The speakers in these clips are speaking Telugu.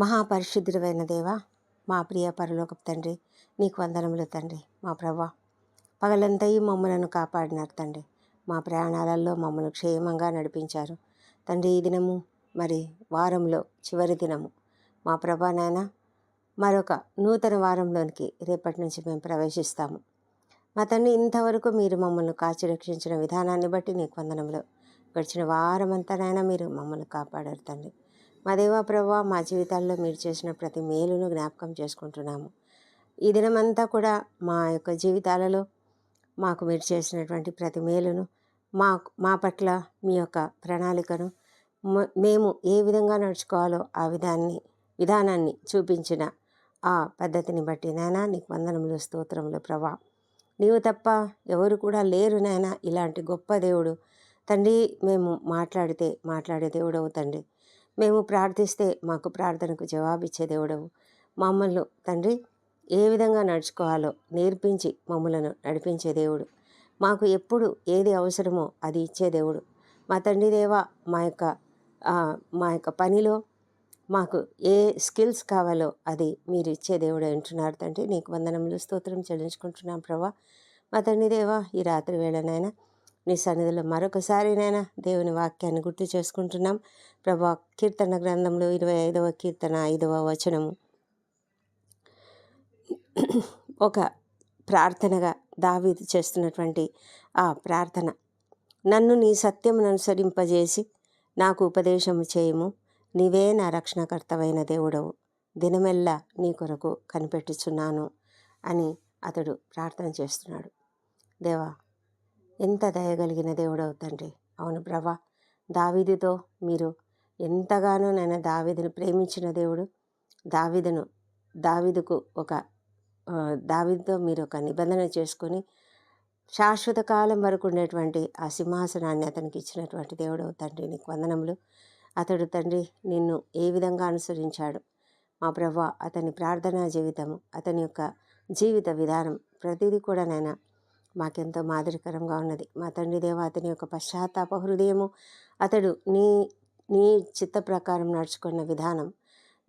మహాపరిశుద్ధుడైన దేవా మా ప్రియ పరలోకపు తండ్రి నీకు వందనములు తండ్రి మా ప్రభా. పగలంతయు మమ్మలను కాపాడినారు తండ్రి. మా ప్రయాణాలలో మమ్మల్ని క్షేమంగా నడిపించారు. తండ్రి ఈ దినము మరి వారంలో చివరి దినము. మా ప్రభా నాయన మరొక నూతన వారంలోనికి రేపటి నుంచి మేము ప్రవేశిస్తాము. మా తండ్రి ఇంతవరకు మీరు మమ్మల్ని కాచి రక్షించిన విధానాన్ని బట్టి నీకు వందనములు. గడిచిన వారమంతానైనా మీరు మమ్మల్ని కాపాడారు తండ్రి. మా దేవా ప్రభా మా జీవితాల్లో మీరు చేసిన ప్రతి మేలును జ్ఞాపకం చేసుకుంటున్నాము. ఈ దినమంతా కూడా మా యొక్క జీవితాలలో మాకు మీరు చేసినటువంటి ప్రతి మేలును మా మా పట్ల మీ యొక్క ప్రణాళికను మేము ఏ విధంగా నడుచుకోవాలో ఆ విధాన్ని విధానాన్ని చూపించిన ఆ పద్ధతిని బట్టి నాయనా నీకు వందనములు స్తోత్రములు ప్రభా. నీవు తప్ప ఎవరు కూడా లేరు నాయనా ఇలాంటి గొప్ప దేవుడు. తండ్రి మేము మాట్లాడితే మాట్లాడే దేవుడవు తండ్రి. మేము ప్రార్థిస్తే మాకు ప్రార్థనకు జవాబిచ్చే దేవుడవు. మమ్మల్ని తండ్రి ఏ విధంగా నడుచుకోవాలో నేర్పించి మమ్మలను నడిపించే దేవుడు. మాకు ఎప్పుడు ఏది అవసరమో అది ఇచ్చే దేవుడు. మా తండ్రి దేవ మా యొక్క మా యొక్క పనిలో మాకు ఏ స్కిల్స్ కావాలో అది మీరు ఇచ్చే దేవుడు అంటున్నారు తండ్రి. నీకు వందనములు స్తోత్రం చెల్లించుకుంటున్నాం ప్రభా. మా తండ్రి దేవా ఈ రాత్రి వేళనైనా నీ సన్నిధిలో మరొకసారి నైనా దేవుని వాక్యాన్ని గుర్తు చేసుకుంటున్నాం. ప్రభా కీర్తన గ్రంథంలో ఇరవై ఐదవ కీర్తన ఐదవ వచనము. ఒక ప్రార్థనగా దావీదు చేస్తున్నటువంటి ఆ ప్రార్థన. నన్ను నీ సత్యమును అనుసరింపజేసి నాకు ఉపదేశము చేయము. నీవే నా రక్షణకర్తవైన దేవుడవు. దినమెల్లా నీ కొరకు కనిపెట్టుచున్నాను అని అతడు ప్రార్థన చేస్తున్నాడు. దేవా ఎంత దయగలిగిన దేవుడవు తండ్రి. అవును ప్రభా దావీదుతో మీరు ఎంతగానో నేను దావీదును ప్రేమించిన దేవుడు. దావీదును దావీదుకు ఒక ఆ, దావీదుతో మీరు ఒక నిబంధన చేసుకొని శాశ్వత కాలం వరకు ఉండేటువంటి ఆ సింహాసనాన్ని అతనికి ఇచ్చినటువంటి దేవుడు తండ్రి. నీకు వందనములు. అతడు తండ్రి నిన్ను ఏ విధంగా అనుసరించాడు? మా ప్రభా అతని ప్రార్థనా జీవితము అతని యొక్క జీవిత విధానం ప్రతిదీ కూడా నాయన మాకెంతో మాదిరికరంగా ఉన్నది. మా తండ్రి దేవ అతని యొక్క పశ్చాత్తాప హృదయము అతడు నీ నీ చిత్త ప్రకారం నడుచుకున్న విధానం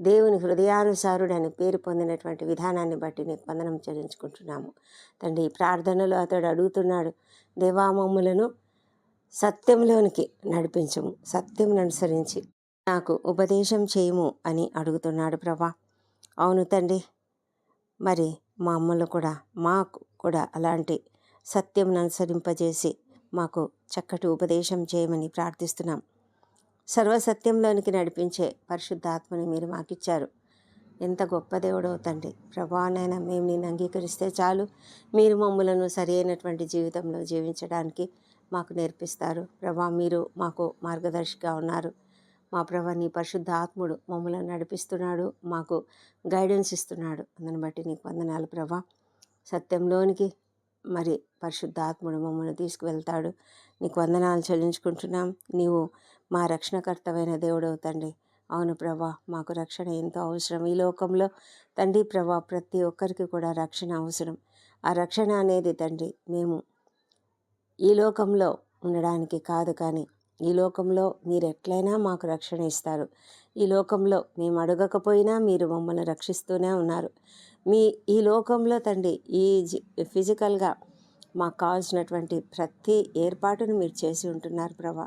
దేవుని హృదయానుసారుడని పేరు పొందినటువంటి విధానాన్ని బట్టి నీకు వందనం చెల్లించుకుంటున్నాము. తండ్రి ఈ ప్రార్థనలో అతడు అడుగుతున్నాడు దేవామమ్ములను సత్యంలోనికి నడిపించము సత్యం అనుసరించి నాకు ఉపదేశం చేయము అని అడుగుతున్నాడు ప్రభా. అవును తండ్రి మరి మా అమ్మలు కూడా మాకు కూడా అలాంటి సత్యం అనుసరింపజేసి మాకు చక్కటి ఉపదేశం చేయమని ప్రార్థిస్తున్నాం. సర్వసత్యంలోనికి నడిపించే పరిశుద్ధాత్మని మీరు మాకిచ్చారు. ఎంత గొప్ప దేవుడో తండ్రి. ప్రభానైనా మేము నేను అంగీకరిస్తే చాలు. మీరు మమ్మలను సరి అయినటువంటి జీవితంలో జీవించడానికి మాకు నేర్పిస్తారు. ప్రభా మీరు మాకు మార్గదర్శిగా ఉన్నారు. మా ప్రభా నీ పరిశుద్ధ ఆత్ముడు మమ్మల్ని నడిపిస్తున్నాడు. మాకు గైడెన్స్ ఇస్తున్నాడు. అందుని బట్టి నీకు వందనాలు ప్రభా. సత్యంలోనికి మరి పరిశుద్ధాత్ముడు మమ్మల్ని తీసుకువెళ్తాడు. నీకు వందనాలు చెల్లించుకుంటున్నాం. నీవు మా రక్షణకర్తవైన దేవుడవు తండ్రి. అవును ప్రభా మాకు రక్షణ ఎంతో అవసరం. ఈ లోకంలో తండ్రి ప్రభా ప్రతి ఒక్కరికి కూడా రక్షణ అవసరం. ఆ రక్షణ అనేది తండ్రి మేము ఈ లోకంలో ఉండడానికి కాదు కానీ ఈ లోకంలో మీరు ఎట్లయినా మాకు రక్షణ ఇస్తారు. ఈ లోకంలో మేము అడగకపోయినా మీరు మమ్మల్ని రక్షిస్తూనే ఉన్నారు. మీ ఈ లోకంలో తండ్రి ఈ ఫిజికల్గా మాకు కావాల్సినటువంటి ప్రతి ఏర్పాటును మీరు చేసి ఉంటున్నారు ప్రభా.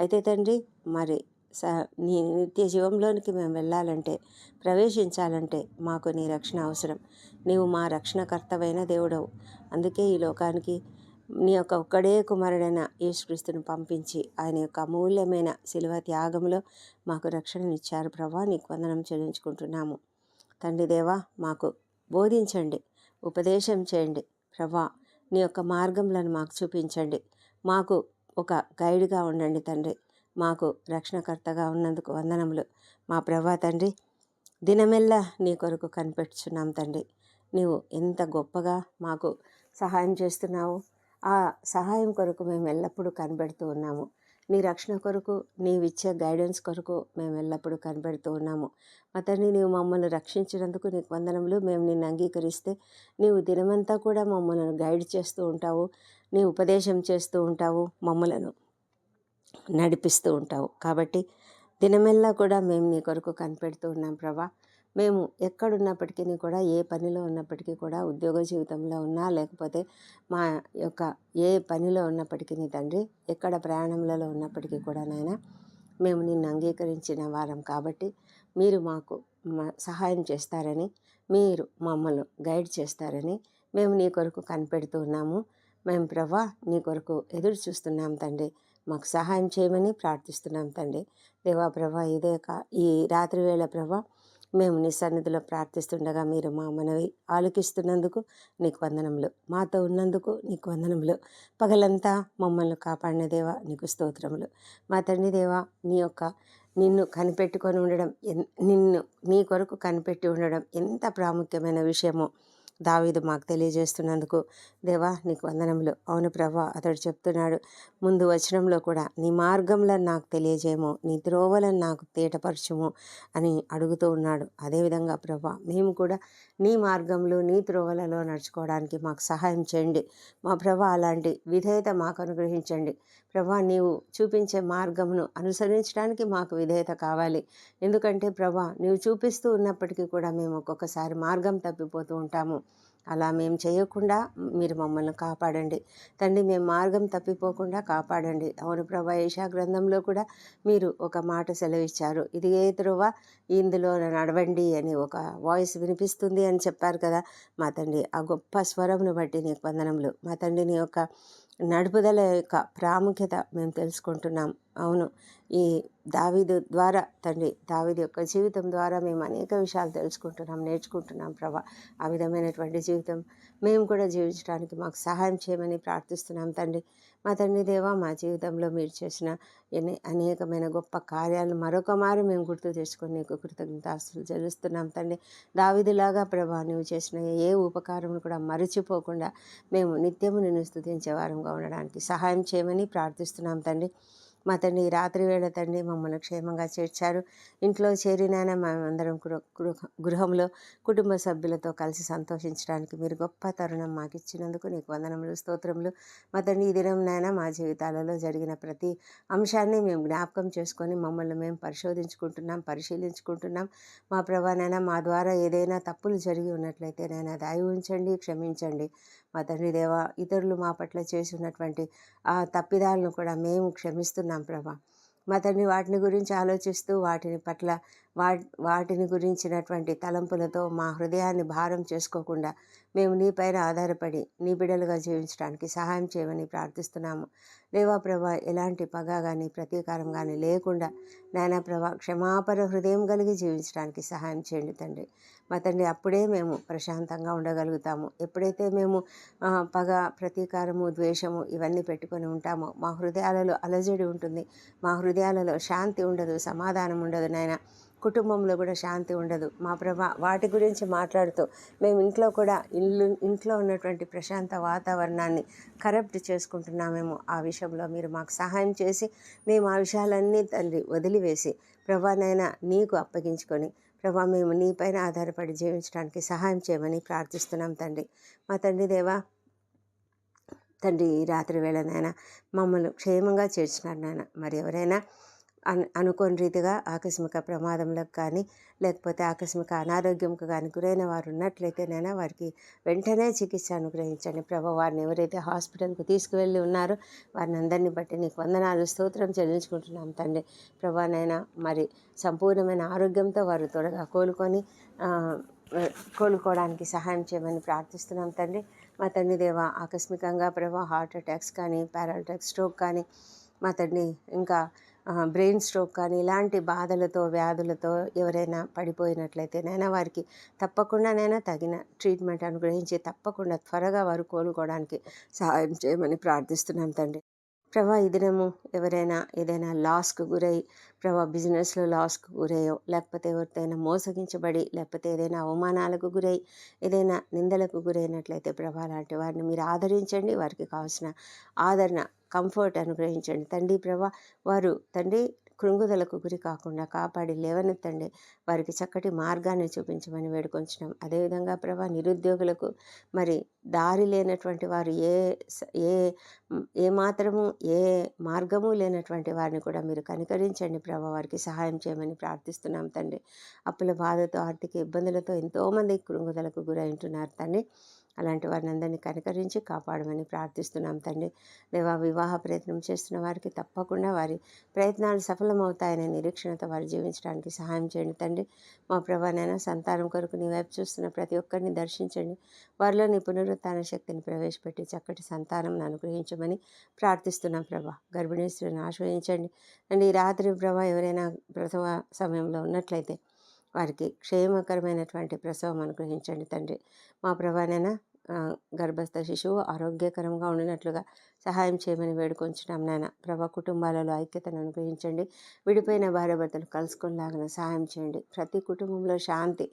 అయితే తండ్రి మరి స నీ నిత్య జీవంలోనికి మేము వెళ్ళాలంటే ప్రవేశించాలంటే మాకు నీ రక్షణ అవసరం. నీవు మా రక్షణకర్తవైన దేవుడవు. అందుకే ఈ లోకానికి నీ యొక్క ఒక్కడే కుమారుడైన యేసుక్రీస్తును పంపించి ఆయన యొక్క అమూల్యమైన శిలువ త్యాగంలో మాకు రక్షణనిచ్చారు ప్రభా. నీకు వందనం చెల్లించుకుంటున్నాము. తండ్రి దేవా మాకు బోధించండి. ఉపదేశం చేయండి. ప్రభా నీ యొక్క మార్గంలను మాకు చూపించండి. మాకు ఒక గైడ్గా ఉండండి తండ్రి. మాకు రక్షణకర్తగా ఉన్నందుకు వందనములు. మా ప్రభా తండ్రి దినమెల్లా నీ కొరకు కనిపెట్టుచున్నాం తండ్రి. నీవు ఎంత గొప్పగా మాకు సహాయం చేస్తున్నావు. ఆ సహాయం కొరకు మేము ఎల్లప్పుడూ కనిపెడుతూ ఉన్నాము. నీ రక్షణ కొరకు నీవిచ్చే గైడెన్స్ కొరకు మేము ఎల్లప్పుడూ కనిపెడుతూ ఉన్నాము. అతన్ని నీవు మమ్మల్ని రక్షించినందుకు నీకు వందనములు. మేము నిన్ను అంగీకరిస్తే నీవు దినమంతా కూడా మమ్మల్ని గైడ్ చేస్తూ ఉంటావు. నీ ఉపదేశం చేస్తూ ఉంటావు. మమ్మలను నడిపిస్తూ ఉంటావు. కాబట్టి దినమెల్లా కూడా మేము నీ కొరకు కనిపెడుతూ ఉన్నాం ప్రభా. మేము ఎక్కడున్నప్పటికీ కూడా ఏ పనిలో ఉన్నప్పటికీ కూడా ఉద్యోగ జీవితంలో ఉన్నా లేకపోతే మా యొక్క ఏ పనిలో ఉన్నప్పటికీ తండ్రి ఎక్కడ ప్రయాణంలో ఉన్నప్పటికీ కూడా నాయన మేము నిన్ను అంగీకరించిన వారం కాబట్టి మీరు మాకు మా- సహాయం చేస్తారని మీరు మమ్మల్ని గైడ్ చేస్తారని మేము నీ కొరకు కనిపెడుతూ ఉన్నాము. మేము ప్రభా నీ కొరకు ఎదురు చూస్తున్నాం తండ్రి. మాకు సహాయం చేయమని ప్రార్థిస్తున్నాం తండ్రి. దేవా ప్రభా ఇదే కా ఈ రాత్రి వేళ ప్రభా మేము నీ సన్నిధిలో ప్రార్థిస్తుండగా మీరు మా మనవి ఆలకిస్తున్నందుకు నీకు వందనములు. మాతో ఉన్నందుకు నీకు వందనములు. పగలంతా మమ్మల్ని కాపాడిన దేవా నీకు స్తోత్రములు. మా తండ్రి దేవా నీ యొక్క నిన్ను కనిపెట్టుకొని ఉండడం ఎన్- నిన్ను నీ కొరకు కనిపెట్టి ఉండడం ఎంత ప్రాముఖ్యమైన విషయమో దావీదు మాకు తెలియజేస్తున్నందుకు దేవా నీకు వందనములు. అవును ప్రభా అతడు చెప్తున్నాడు ముందు వచనంలో కూడా నీ మార్గంలో నాకు తెలియజేయము నీ త్రోవలను నాకు తేటపరచుము అని అడుగుతూ ఉన్నాడు. అదేవిధంగా ప్రభా మేము కూడా నీ మార్గంలో నీ త్రోవలలో నడుచుకోవడానికి మాకు సహాయం చేయండి. మా ప్రభా అలాంటి విధేయత మాకు అనుగ్రహించండి. ప్రభా నీవు చూపించే మార్గమును అనుసరించడానికి మాకు విధేయత కావాలి. ఎందుకంటే ప్రభా నీవు చూపిస్తూ ఉన్నప్పటికీ కూడా మేము ఒక్కొక్కసారి మార్గం తప్పిపోతూ ఉంటాము. అలా మేము చేయకుండా మీరు మమ్మల్ని కాపాడండి. తండ్రి మేము మార్గం తప్పిపోకుండా కాపాడండి. అవును ప్రభా ఏషా గ్రంథంలో కూడా మీరు ఒక మాట సెలవిచ్చారు. ఇది ఏ త్రోవ? ఇందులో నడవండి అని ఒక వాయిస్ వినిపిస్తుంది అని చెప్పారు కదా. మా తండ్రి ఆ గొప్ప స్వరంను బట్టి నీ వందనములు. మా తండ్రి నీ యొక్క నడుపుదల యొక్క ప్రాముఖ్యత మేము తెలుసుకుంటున్నాం. అవును. ఈ దావీదు ద్వారా తండ్రి దావీదు యొక్క జీవితం ద్వారా మేము అనేక విషయాలు తెలుసుకుంటున్నాం నేర్చుకుంటున్నాం ప్రభా. ఆ విధమైనటువంటి జీవితం మేము కూడా జీవించడానికి మాకు సహాయం చేయమని ప్రార్థిస్తున్నాం తండ్రి. మా తండ్రి దేవా మా జీవితంలో మీరు చేసిన ఎన్ని అనేకమైన గొప్ప కార్యాలు మరొక మారు మేము గుర్తు తెచ్చుకొని నీకు కృతజ్ఞతాస్తులు చెల్లిస్తున్నాం తండ్రి. దావిదిలాగా ప్రభా నువ్వు చేసిన ఏ ఉపకారం కూడా మరచిపోకుండా మేము నిత్యము నిన్ను స్థుతించే వారంగా ఉండడానికి సహాయం చేయమని ప్రార్థిస్తున్నాం తండ్రి. మా తండ్రి రాత్రి వేళ తండ్రి మమ్మల్ని క్షేమంగా చేర్చారు. ఇంట్లో చేరినాన మేమందరం గృహంలో కుటుంబ సభ్యులతో కలిసి సంతోషించడానికి మీరు గొప్ప తరుణం మాకు ఇచ్చినందుకు నీకు వందనములు స్తోత్రములు. మా తండ్రి ఈ దినం నాయన మా జీవితాలలో జరిగిన ప్రతి అంశాన్ని మేము జ్ఞాపకం చేసుకొని మమ్మల్ని మేము పరిశోధించుకుంటున్నాం పరిశీలించుకుంటున్నాం. మా ప్రభానైనా మా ద్వారా ఏదైనా తప్పులు జరిగి ఉన్నట్లయితే నాయన దాయి ఉంచండి క్షమించండి. మా తండ్రి దేవ ఇతరులు మా పట్ల చేసినటువంటి ఆ తప్పిదాలను కూడా మేము క్షమిస్తున్నాం ప్రభా. మా తండ్రి వాటిని గురించి ఆలోచిస్తూ వాటిని పట్ల వా వాటిని గురించినటువంటి తలంపులతో మా హృదయాన్ని భారం చేసుకోకుండా మేము నీపైన ఆధారపడి నీ బిడ్డలుగా జీవించడానికి సహాయం చేయమని ప్రార్థిస్తున్నాము. దేవా ప్రభా ఎలాంటి పగ కానీ ప్రతీకారం కానీ లేకుండా నాయనా ప్రభా క్షమాపర హృదయం కలిగి జీవించడానికి సహాయం చేయండి తండ్రి. మా తండ్రి అప్పుడే మేము ప్రశాంతంగా ఉండగలుగుతాము. ఎప్పుడైతే మేము పగ ప్రతీకారము ద్వేషము ఇవన్నీ పెట్టుకొని ఉంటామో మా హృదయాలలో అలజడి ఉంటుంది. మా హృదయాలలో శాంతి ఉండదు సమాధానం ఉండదు నాయన. కుటుంబంలో కూడా శాంతి ఉండదు. మా ప్రభా వాటి గురించి మాట్లాడుతూ మేము ఇంట్లో కూడా ఇల్లు ఇంట్లో ఉన్నటువంటి ప్రశాంత వాతావరణాన్ని కరప్ట్ చేసుకుంటున్నామేమో ఆ విషయంలో మీరు మాకు సహాయం చేసి మేము ఆ విషయాలన్నీ తండ్రి వదిలివేసి ప్రభానైనా నీకు అప్పగించుకొని ప్రభా మేము నీపైన ఆధారపడి జీవించడానికి సహాయం చేయమని ప్రార్థిస్తున్నాం తండ్రి. మా తండ్రి దేవా తండ్రి ఈ రాత్రి వేళ నాయన మమ్మల్ని క్షేమంగా చేర్చినారు నాయన. మరి ఎవరైనా అను అనుకోని రీతిగా ఆకస్మిక ప్రమాదంలకు కానీ లేకపోతే ఆకస్మిక అనారోగ్యంకు కానీ గురైన వారు ఉన్నట్లయితేనైనా వారికి వెంటనే చికిత్స అనుగ్రహించండి. ప్రభా వారిని ఎవరైతే హాస్పిటల్కి తీసుకువెళ్ళి ఉన్నారో వారిని అందరినీ బట్టి నీకు వందనాలు స్తోత్రం చెల్లించుకుంటున్నాం తండ్రి. ప్రభానైనా మరి సంపూర్ణమైన ఆరోగ్యంతో వారు త్వరగా కోలుకొని కోలుకోవడానికి సహాయం చేయమని ప్రార్థిస్తున్నాం తండ్రి. మా తండ్రి దేవ ఆకస్మికంగా ప్రభా హార్ట్ అటాక్స్ కానీ పారాలిటిక్ స్ట్రోక్ కానీ మా తండ్రి ఇంకా బ్రెయిన్ స్ట్రోక్ కానీ ఇలాంటి బాధలతో వ్యాధులతో ఎవరైనా పడిపోయినట్లయితే నైనా వారికి తప్పకుండానైనా తగిన ట్రీట్మెంట్ అనుగ్రహించి తప్పకుండా త్వరగా వారు కోలుకోవడానికి సహాయం చేయమని ప్రార్థిస్తున్నాం తండ్రి. ప్రభా ఈ దినము ఎవరైనా ఏదైనా లాస్కు గురై ప్రభా బిజినెస్లో లాస్కు గురయ్యో లేకపోతే ఎవరితోనైనా మోసగించబడి లేకపోతే ఏదైనా అవమానాలకు గురై ఏదైనా నిందలకు గురైనట్లయితే ప్రభా లాంటి వారిని మీరు ఆదరించండి. వారికి కావాల్సిన ఆదరణ కంఫర్ట్ అనుగ్రహించండి. తండ్రి ప్రభా వారు తండ్రి కృంగుదలకు గురి కాకుండా కాపాడి లేవనెత్తండి. వారికి చక్కటి మార్గాన్ని చూపించమని వేడుకొంచున్నాం. అదేవిధంగా ప్రభా నిరుద్యోగులకు మరి దారి లేనటువంటి వారు ఏ ఏ ఏ మాత్రము ఏ మార్గము లేనటువంటి వారిని కూడా మీరు కనికరించండి ప్రభా. వారికి సహాయం చేయమని ప్రార్థిస్తున్నాం తండ్రి. అప్పుల బాధతో ఆర్థిక ఇబ్బందులతో ఎంతోమంది కృంగుదలకు గురైంటున్నారు తండ్రి. అలాంటి వారిని అందరినీ కనికరించి కాపాడమని ప్రార్థిస్తున్నాం తండ్రి. దేవా వివాహ ప్రయత్నం చేస్తున్న వారికి తప్పకుండా వారి ప్రయత్నాలు సఫలమవుతాయనే నిరీక్షణతో వారు జీవించడానికి సహాయం చేయండి తండ్రి. మా ప్రభానైనా సంతానం కొరకు నీ వైపు చూస్తున్న ప్రతి ఒక్కరిని దర్శించండి. వారిలో నీ పునరుత్థాన శక్తిని ప్రవేశపెట్టి చక్కటి సంతానం అనుగ్రహించమని ప్రార్థిస్తున్నాం ప్రభా. గర్భిణీ స్త్రీని ఆశ్రయించండి. అండ్ ఈ రాత్రి ప్రభా ఎవరైనా ప్రసవ సమయంలో ఉన్నట్లయితే వారికి క్షేమకరమైనటువంటి ప్రసవం అనుగ్రహించండి తండ్రి. మా ప్రభానైనా గర్భస్థ శిశువు ఆరోగ్యకరంగా ఉండినట్లుగా సహాయం చేయమని వేడుకొంచున్నాం నాయన. ప్రభ కుటుంబాలలో ఐక్యతను అనుగ్రహించండి. విడిపోయిన భార్యాభర్తలు కలుసుకునేలాగిన సహాయం చేయండి. ప్రతి కుటుంబంలో శాంతి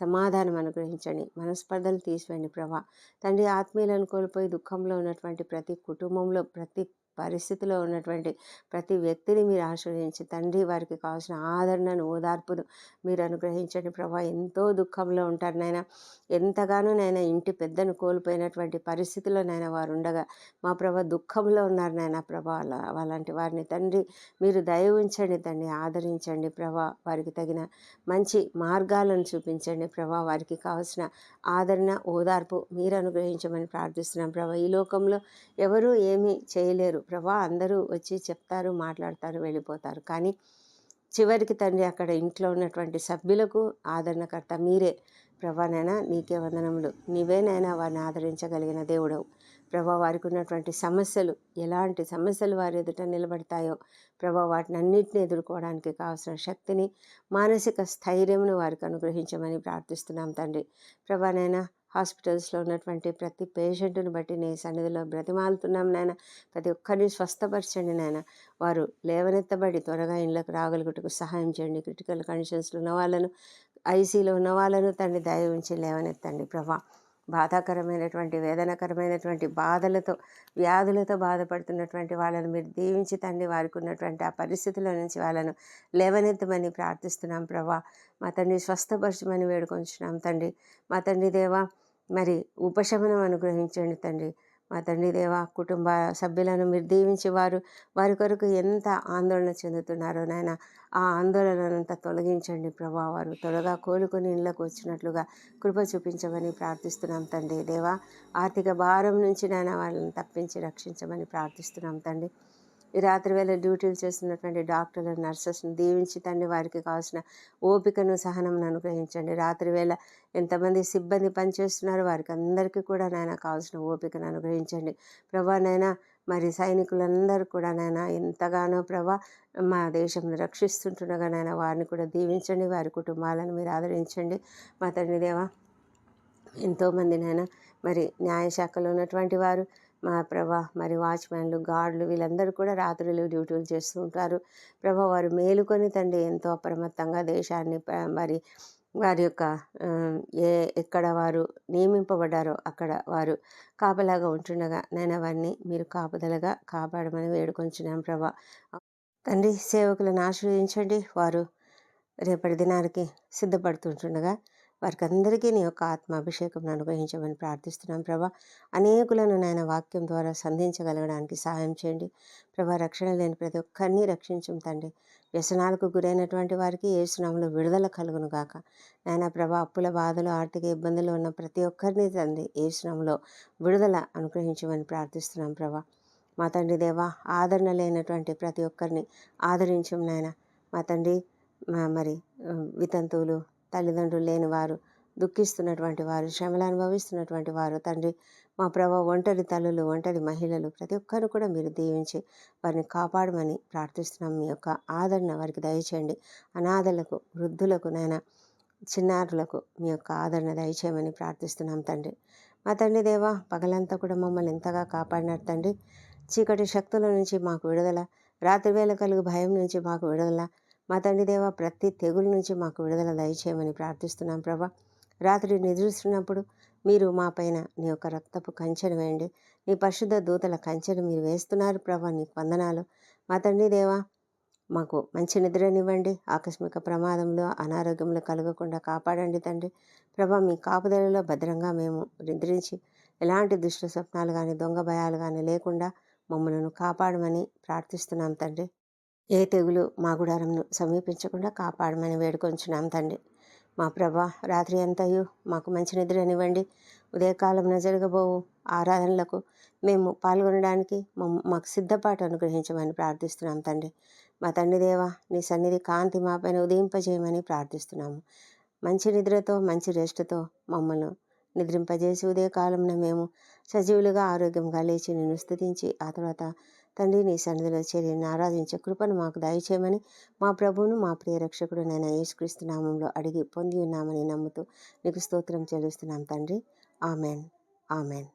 సమాధానం అనుగ్రహించండి. మనస్పర్ధలు తీసివేయండి ప్రభా. తండ్రి ఆత్మీయులను కోల్పోయి దుఃఖంలో ఉన్నటువంటి ప్రతి కుటుంబంలో ప్రతి పరిస్థితిలో ఉన్నటువంటి ప్రతి వ్యక్తిని మీరు ఆశ్రయించి తండ్రి వారికి కావాల్సిన ఆదరణను ఓదార్పును మీరు అనుగ్రహించండి. ప్రభా ఎంతో దుఃఖంలో ఉంటారు నాయన. ఎంతగానో నాయన ఇంటి పెద్దను కోల్పోయినటువంటి పరిస్థితిలో నాయన వారు ఉండగా మా ప్రభా దుఃఖంలో ఉన్నారు నాయన ప్రభా. అలాంటి వారిని తండ్రి మీరు దయ ఉంచండి తండ్రి ఆదరించండి ప్రభా. వారికి తగిన మంచి మార్గాలను చూపించండి ప్రభా. వారికి కావాల్సిన ఆదరణ ఓదార్పు మీరు అనుగ్రహించమని ప్రార్థిస్తున్నాం ప్రభా. ఈ లోకంలో ఎవరు ఏమీ చేయలేరు. ప్రభా అందరూ వచ్చి చెప్తారు మాట్లాడతారు వెళ్ళిపోతారు. కానీ చివరికి తండ్రి అక్కడ ఇంట్లో ఉన్నటువంటి సభ్యులకు ఆదరణకర్త మీరే. ప్రభానైనా నీకే వందనములు. నీవేనైనా వారిని ఆదరించగలిగిన దేవుడవు. ప్రభా వారికి ఉన్నటువంటి సమస్యలు ఎలాంటి సమస్యలు వారి ఎదుట నిలబడతాయో ప్రభా వాటిని అన్నింటిని ఎదుర్కోవడానికి కావాల్సిన శక్తిని మానసిక స్థైర్యమును వారికి అనుగ్రహించమని ప్రార్థిస్తున్నాం తండ్రి. ప్రభానైనా హాస్పిటల్స్లో ఉన్నటువంటి ప్రతి పేషెంట్ని బట్టి నీ సన్నిధిలో బ్రతిమాలుతున్నాం నాయన. ప్రతి ఒక్కరిని స్వస్థపరచండి నాయన. వారు లేవనెత్తబడి త్వరగా ఇళ్ళకు రాగలుగుటకు సహాయం చేయండి. క్రిటికల్ కండిషన్స్లో ఉన్న వాళ్ళను ఐసీలో ఉన్న వాళ్ళను తండ్రి దయ ఉంచి లేవనెత్తండి ప్రభా. బాధాకరమైనటువంటి వేదనకరమైనటువంటి బాధలతో వ్యాధులతో బాధపడుతున్నటువంటి వాళ్ళని మీరు దీవించి తండ్రి వారికి ఉన్నటువంటి ఆ పరిస్థితుల నుంచి వాళ్ళను లేవనెత్తమని ప్రార్థిస్తున్నాం ప్రభా. మా తండ్రి స్వస్థపరచమని వేడుకొంచున్నాం తండ్రి. మా తండ్రి దేవా మరి ఉపశమనం అనుగ్రహించండి తండ్రి. మా తండ్రి దేవా కుటుంబ సభ్యులను మీరు దీవించి వారు వారి కొరకు ఎంత ఆందోళన చెందుతున్నారో నాయన ఆ ఆందోళనంతా తొలగించండి ప్రభా. వారు త్వరగా కోలుకొని ఇళ్ళకు వచ్చినట్లుగా కృప చూపించమని ప్రార్థిస్తున్నాం తండ్రి దేవా. ఆర్థిక భారం నుంచి నాయన వాళ్ళని తప్పించి రక్షించమని ప్రార్థిస్తున్నాం తండ్రి. ఈ రాత్రి వేళ డ్యూటీలు చేస్తున్నటువంటి డాక్టర్లు నర్సెస్ని దీవించి తండ్రి వారికి కావాల్సిన ఓపికను సహనంను అనుగ్రహించండి. రాత్రి వేళ ఎంతమంది సిబ్బంది పనిచేస్తున్నారో వారికి అందరికీ కూడా నాయన కావాల్సిన ఓపికను అనుగ్రహించండి. ప్రభా నాయన మరి సైనికులందరూ కూడా నాయన ఎంతగానో ప్రభా మా దేశం రక్షిస్తుంటుండగా నాయన వారిని కూడా దీవించండి. వారి కుటుంబాలను మీరు ఆదరించండి. మా తండ్రి దేవా ఎంతోమంది నాయన మరి న్యాయశాఖలో ఉన్నటువంటి వారు మా ప్రభా మరి వాచ్మెన్లు గార్డులు వీళ్ళందరూ కూడా రాత్రులు డ్యూటీలు చేస్తూ ఉంటారు. ప్రభా వారు మేలుకొని తండ్రి ఎంతో అప్రమత్తంగా దేశాన్ని మరి వారి యొక్క ఏ ఎక్కడ వారు నియమింపబడ్డారో అక్కడ వారు కాపలాగా ఉంటుండగా నేను అవన్నీ మీరు కాపుదలగా కాపాడమని వేడుకొంచున్నాం ప్రభా. తండ్రి సేవకులను ఆశ్రయించండి. వారు రేపటి దినానికి సిద్ధపడుతుంటుండగా వారికి అందరికీ నీ యొక్క ఆత్మ అభిషేకం అనుగ్రహించమని ప్రార్థిస్తున్నాం ప్రభా. అనేకులను నాయన వాక్యం ద్వారా సంధించగలగడానికి సహాయం చేయండి. ప్రభా రక్షణ లేని ప్రతి ఒక్కరిని రక్షించం తండ్రి. వ్యసనాలకు గురైనటువంటి వారికి ఏసునామలో విడుదల కలుగును గాక. నాయన ప్రభా అప్పుల బాధలు ఆర్థిక ఇబ్బందులు ఉన్న ప్రతి ఒక్కరిని తండ్రి ఏసునామలో విడుదల అనుగ్రహించమని ప్రార్థిస్తున్నాం ప్రభా. మా తండ్రి దేవా ఆదరణ లేనటువంటి ప్రతి ఒక్కరిని ఆదరించం నాయన. మా తండ్రి మరి వితంతువులు తల్లిదండ్రులు లేని వారు దుఃఖిస్తున్నటువంటి వారు శ్రమలు అనుభవిస్తున్నటువంటి వారు తండ్రి మా ప్రభా ఒంటరి తల్లులు ఒంటరి మహిళలు ప్రతి ఒక్కరు కూడా మీరు దీవించి వారిని కాపాడమని ప్రార్థిస్తున్నాం. మీ యొక్క ఆదరణ వారికి దయచేయండి. అనాథలకు వృద్ధులకు నైనా చిన్నారులకు మీ యొక్క ఆదరణ దయచేయమని ప్రార్థిస్తున్నాం తండ్రి. మా తండ్రి దేవా పగలంతా కూడా మమ్మల్ని ఎంతగా కాపాడినారు తండ్రి. చీకటి శక్తుల నుంచి మాకు విడుదల రాత్రి వేళ కలుగు భయం నుంచి మాకు విడుదల మా తండ్రి దేవా ప్రతి తెగుల నుంచి మాకు విడుదల దయచేయమని ప్రార్థిస్తున్నాం ప్రభా. రాత్రి నిద్రిస్తున్నప్పుడు మీరు మా పైన నీ యొక్క రక్తపు కంచెను వేయండి. నీ పరిశుద్ధ దూతల కంచెను మీరు వేస్తున్నారు ప్రభా నీకు వందనాలు. మా తండ్రి దేవా మాకు మంచి నిద్రనివ్వండి. ఆకస్మిక ప్రమాదంలో అనారోగ్యంలో కలగకుండా కాపాడండి తండ్రి. ప్రభా మీ కాపుదలలో భద్రంగా మేము నిద్రించి ఎలాంటి దుష్ట స్వప్నాలు కానీ దొంగ భయాలు కానీ లేకుండా మమ్మలను కాపాడమని ప్రార్థిస్తున్నాం తండ్రి. ఏ తెగులు మా గుడారంను సమీపించకుండా కాపాడమని వేడుకొంచున్నాం తండ్రి. మా ప్రభా రాత్రి అంతయు మాకు మంచి నిద్రనివ్వండి. ఉదయకాలంలో జరగబోవు ఆరాధనలకు మేము పాల్గొనడానికి మాకు సిద్ధపాటు అనుగ్రహించమని ప్రార్థిస్తున్నాం తండ్రి. మా తండ్రి దేవ నీ సన్నిధి కాంతి మాపైన ఉదయింపజేయమని ప్రార్థిస్తున్నాము. మంచి నిద్రతో మంచి రెస్ట్తో మమ్మల్ని నిద్రింపజేసి ఉదయకాలంలో మేము సజీవులుగా ఆరోగ్యంగా లేచి నిన్ను స్థుతించి ఆ తర్వాత తండ్రి నీ సన్నిధిలో చేరి ఆరాధించే కృపను మాకు దయచేయమని మా ప్రభువును మా ప్రియ రక్షకుడు నేను యేసుక్రీస్తు నామంలో అడిగి పొంది ఉన్నామని నమ్ముతూ నీకు స్తోత్రం చెల్లిస్తున్నాం తండ్రి. ఆమెన్. ఆమెన్.